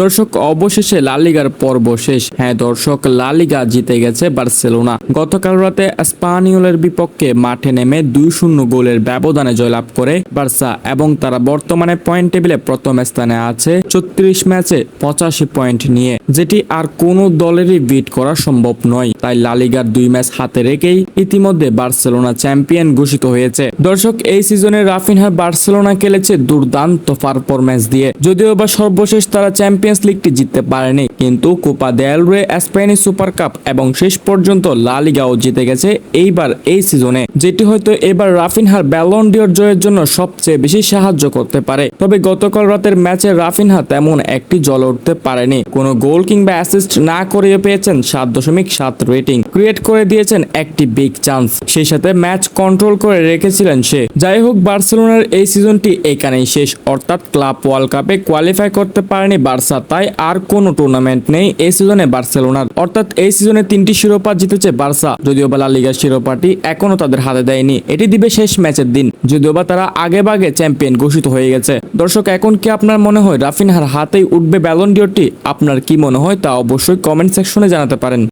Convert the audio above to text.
দর্শক, অবশেষে লালিগার পর্ব শেষ। হ্যাঁ দর্শক লালিগা জিতে গেছে বার্সেলোনা। গতকাল রাতে স্পানিওলের বিপক্ষে মাঠে নেমে দুই শূন্য গোলের ব্যবধানে জয়লাভ করে বার্সা এবং তারা বর্তমানে পয়েন্ট টেবিলে প্রথম স্থানে আছে ছত্রিশ ম্যাচে পঁচাশি পয়েন্ট নিয়ে, যেটি আর কোনো দলেরই বিট করা সম্ভব নয়। তাই লালিগার দুই ম্যাচ হাতে রেখেই ইতিমধ্যে বার্সেলোনা চ্যাম্পিয়ন ঘোষিত হয়েছে। দর্শক, এই সিজনে রাফিনহা বার্সেলোনা খেলেছে দুর্দান্ত পারফরম্যান্স দিয়ে। যদিও বা সর্বশেষ তারা চ্যাম্পিয়ন্স লিগটি জিততে পারেনি কিন্তু কোপা দেয়াল রে স্পেনিশ সুপার কাপ এবং শেষ পর্যন্ত লা লিগাও জিতে গেছে এইবার এই সিজনে যেটি হয়তো এবার রাফিনহার ব্যালন ডিওর জয়ের জন্য সবচেয়ে বেশি সাহায্য করতে পারে। তবে গতকাল রাতের ম্যাচে রাফিনহা তেমন একটি জল উঠতে পারেনি। কোনো গোল কিংবা অ্যাসিস্ট না করিয়ে পেয়েছেন সাত দশমিক সাত রেটিং ক্রিয়েট করে দিয়েছেন একটি বিগ চান্স সেই সাথে ম্যাচ কন্ট্রোল করে রেখেছিলেন সে। যাই হোক, বার্সেলোনার এই সিজনটি এখানেই শেষ। অর্থাৎ ক্লাব ওয়ার্ল্ড কাপে কোয়ালিফাই করতে পারেনি বার্সা, তাই আর কোনো টুর্নামেন্ট নেই এই সিজনে বার্সেলোনার। অর্থাৎ এই সিজনে তিনটি শিরোপা জিতেছে বার্সা। যদিও বা লা লিগার শিরোপাটি এখনও তাদের হাতে দেয়নি। এটি দিবে শেষ ম্যাচের দিন। যদিও বা তারা আগে বাগে চ্যাম্পিয়ন ঘোষিত হয়ে গেছে। দর্শক, এখন কি আপনার মনে হয় রাফিনহার হাতেই উঠবে ব্যালন ডিওরটি? আপনার কি মনে হয় তা অবশ্যই কমেন্ট সেকশনে জানাতে পারেন।